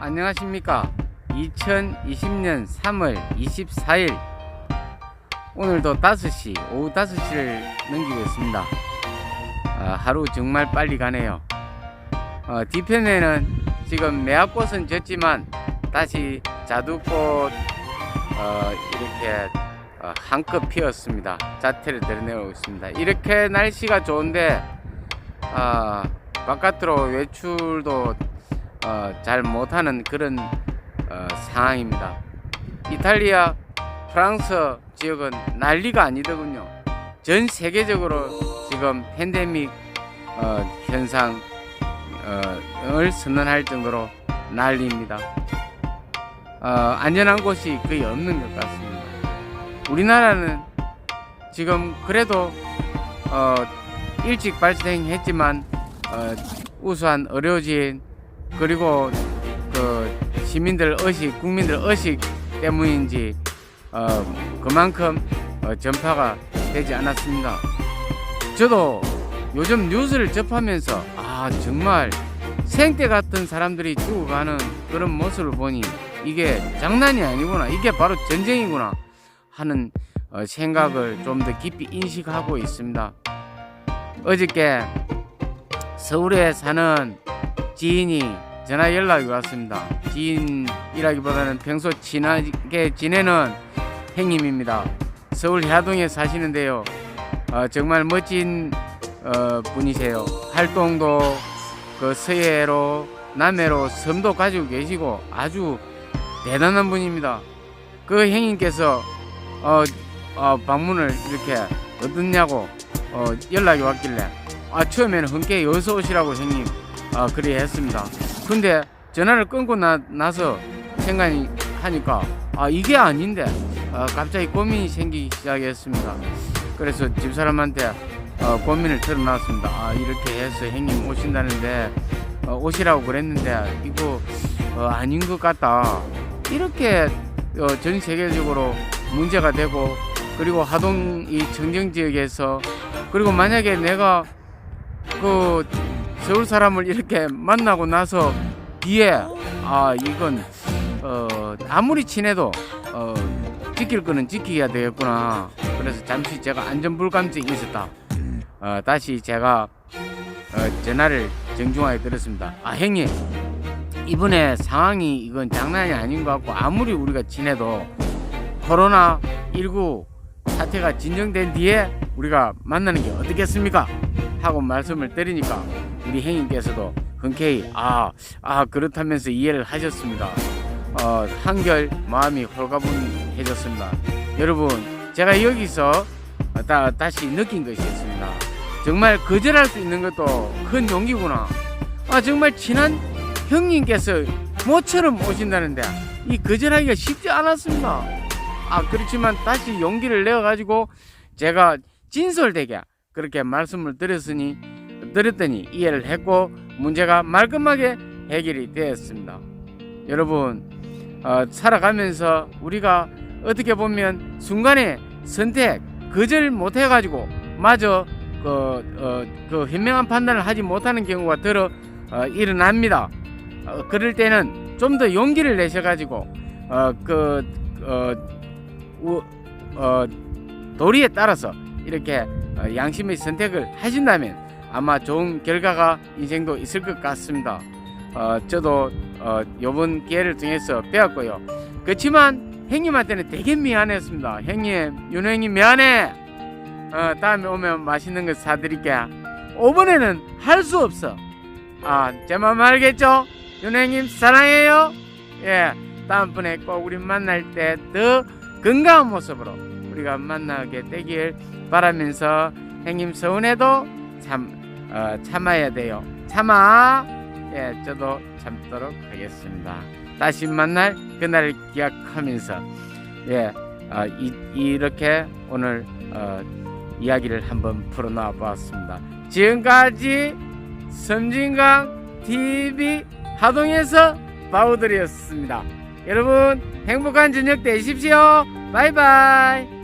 안녕하십니까? 2020년 3월 24일. 오늘도 5시 오후 5시를 넘기고 있습니다. 아, 하루 정말 빨리 가네요. 어, 뒤편에는 지금 매화꽃은 졌지만 다시 자두꽃 어, 이렇게 어, 한껏 피었습니다. 자태를 드러내고 있습니다. 이렇게 날씨가 좋은데 아, 바깥으로 외출도 어, 잘 못하는 그런 어, 상황입니다. 이탈리아, 프랑스 지역은 난리가 아니더군요. 전 세계적으로 지금 팬데믹 어, 현상을 선언할 정도로 난리입니다. 어, 안전한 곳이 거의 없는 것 같습니다. 우리나라는 지금 그래도 어, 일찍 발생했지만 어, 우수한 의료진 그리고 그 시민들 의식, 국민들 의식 때문인지 어, 그만큼 어, 전파가 되지 않았습니다. 저도 요즘 뉴스를 접하면서 아 정말 생때 같은 사람들이 죽어가는 그런 모습을 보니 이게 장난이 아니구나 이게 바로 전쟁이구나 하는 어, 생각을 좀 더 깊이 인식하고 있습니다. 어저께 서울에 사는 지인이 전화 연락이 왔습니다. 지인이라기보다는 평소 친하게 지내는 형님입니다. 서울 야동에 사시는데요. 어, 정말 멋진 어, 분이세요. 활동도 그 서해로 남해로 섬도 가지고 계시고 아주 대단한 분입니다. 그 형님께서 어, 어, 방문을 이렇게 어떻냐고 어, 연락이 왔길래 아 처음에는 흔쾌히 어서 오시라고 형님 아 그래 했습니다. 근데 전화를 끊고 나, 나서 생각이 하니까 아 이게 아닌데 아, 갑자기 고민이 생기기 시작했습니다. 그래서 집사람한테 어, 고민을 털어놨습니다. 아 이렇게 해서 형님 오신다는데 어, 오시라고 그랬는데 이거 어, 아닌 것 같다. 이렇게 어, 전 세계적으로 문제가 되고 그리고 하동 이 청정 지역에서 그리고 만약에 내가 그 서울 사람을 이렇게 만나고 나서 뒤에 아 이건 어 아무리 친해도 어 지킬 거는 지켜야 되겠구나. 그래서 잠시 제가 안전불감증이 있었다. 어 다시 제가 어 전화를 정중하게 들었습니다. 아 형님 이번에 상황이 이건 장난이 아닌 것 같고 아무리 우리가 친해도 코로나 19 사태가 진정된 뒤에 우리가 만나는 게 어떻겠습니까? 하고 말씀을 드리니까 우리 형님께서도 흔쾌히 아, 아 그렇다면서 이해를 하셨습니다. 어, 한결 마음이 홀가분해졌습니다. 여러분 제가 여기서 다, 다시 느낀 것이 있습니다. 정말 거절할 수 있는 것도 큰 용기구나. 아 정말 친한 형님께서 모처럼 오신다는데 이 거절하기가 쉽지 않았습니다. 아 그렇지만 다시 용기를 내어 가지고 제가 진솔되게 그렇게 말씀을 드렸으니 드렸더니 이해를 했고 문제가 말끔하게 해결이 되었습니다. 여러분 어, 살아가면서 우리가 어떻게 보면 순간에 선택 거절 못 해가지고 마저 그, 어, 그 현명한 판단을 하지 못하는 경우가 들어 어, 일어납니다. 어, 그럴 때는 좀 더 용기를 내셔가지고 어, 그 어, 우, 어, 도리에 따라서 이렇게 어, 양심의 선택을 하신다면 아마 좋은 결과가 인생도 있을 것 같습니다. 어, 저도 어, 이번 기회를 통해서 배웠고요. 그렇지만 형님한테는 되게 미안했습니다. 형님, 윤호 형님 미안해. 어, 다음에 오면 맛있는 거 사드릴게. 5번에는 할 수 없어. 아, 제 마음 알겠죠? 윤호 형님 사랑해요. 예, 다음번에 꼭 우리 만날 때 더 건강한 모습으로 우리가 만나게 되길 바라면서 형님 서운해도 참 어, 참아야 돼요. 참아. 예, 저도 참도록 하겠습니다. 다시 만날 그날을 기약하면서 예, 어, 이, 이렇게 오늘 어, 이야기를 한번 풀어놔 보았습니다. 지금까지 섬진강 TV 하동에서 바우들이었습니다. 여러분 행복한 저녁 되십시오. 바이바이.